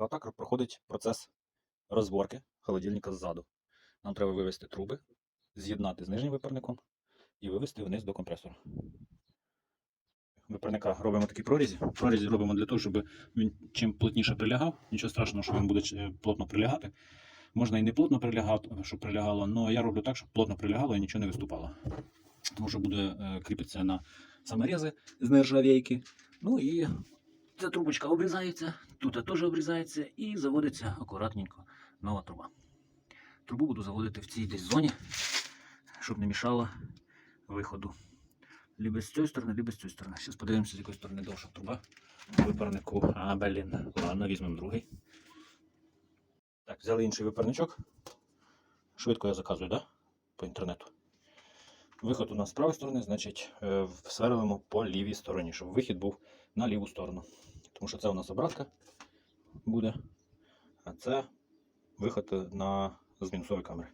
холодильника. Отак проходить процес розборки холодильника ззаду. Нам треба вивести труби, з'єднати з нижнім випарником і вивести вниз до компресора. Випарника робимо такі прорізі. Прорізі робимо для того, щоб він чим плотніше прилягав. Нічого страшного, що він буде е, плотно прилягати. Можна і не плотно прилягати, щоб прилягало, але я роблю так, щоб плотно прилягало і нічого не виступало. Тому що буде е, кріпитися на саморези з нержавійки. Ну і ця трубочка обрізається, тут теж обрізається і заводиться акуратненько нова труба. Трубу буду заводити в цій десь зоні, щоб не мішало виходу. Либо з цієї сторони, либо з цієї сторони. Зараз подивимося, з якої сторони довша труба. Випарнику. А, блін. Ладно, візьмемо другий. Так, взяли інший випарничок. Швидко я заказую, да? По інтернету. Виход у нас з правої сторони, значить, е, сверлимо по лівій стороні, щоб вихід був на ліву сторону. Тому що це у нас обратка буде, а це виход на з мінусової камери.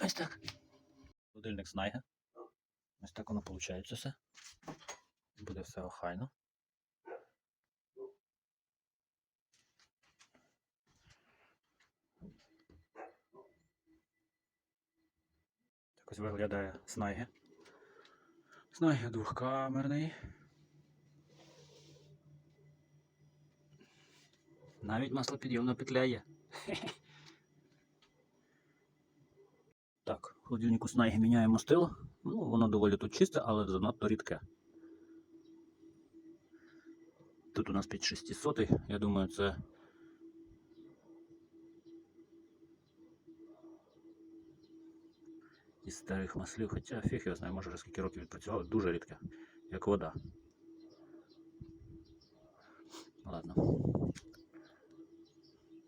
Ось так. Холодильник снайга. Ось так воно виходить все. Буде все охайно. Так ось виглядає снайги. Снайги двохкамерний. Навіть маслопідйомна петля є. Так, холодильнику снайги міняємо стил. Ну, воно доволі тут чисте, але занадто рідке. Тут у нас під 600, я думаю, це. Із старих маслів, хоча фіг його знає, може вже скільки років відпрацювали, дуже рідке, як вода. Ладно.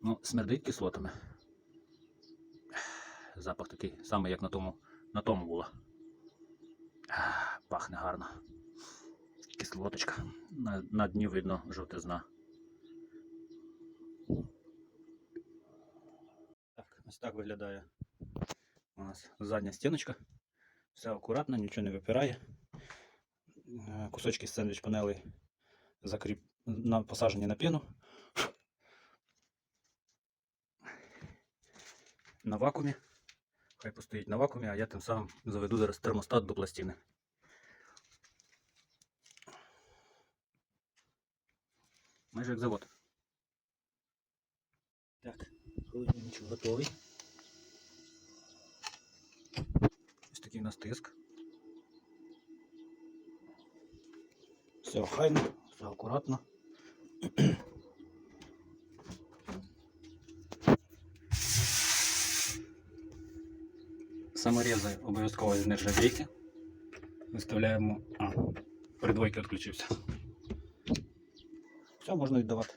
Ну, смердить кислотами. Запах такий самий, як на тому, на тому було. Пахне гарно. Кислоточка. На, на дні видно жовтизна. Так, ось так виглядає у нас задня стіночка. Все акуратно, нічого не випирає. Е, Кусочки сендвіч панелей закріп... на, посаджені на піну. На вакуумі. Хай постоїть на вакуумі, а я тим самим заведу зараз термостат до пластини. Майже як завод. Так, холодильничок готовий. Ось такий у нас тиск. Все охайно, все акуратно. Саморези обов'язково з нержавійки. Виставляємо. А, передвойки відключився. Все, можна віддавати.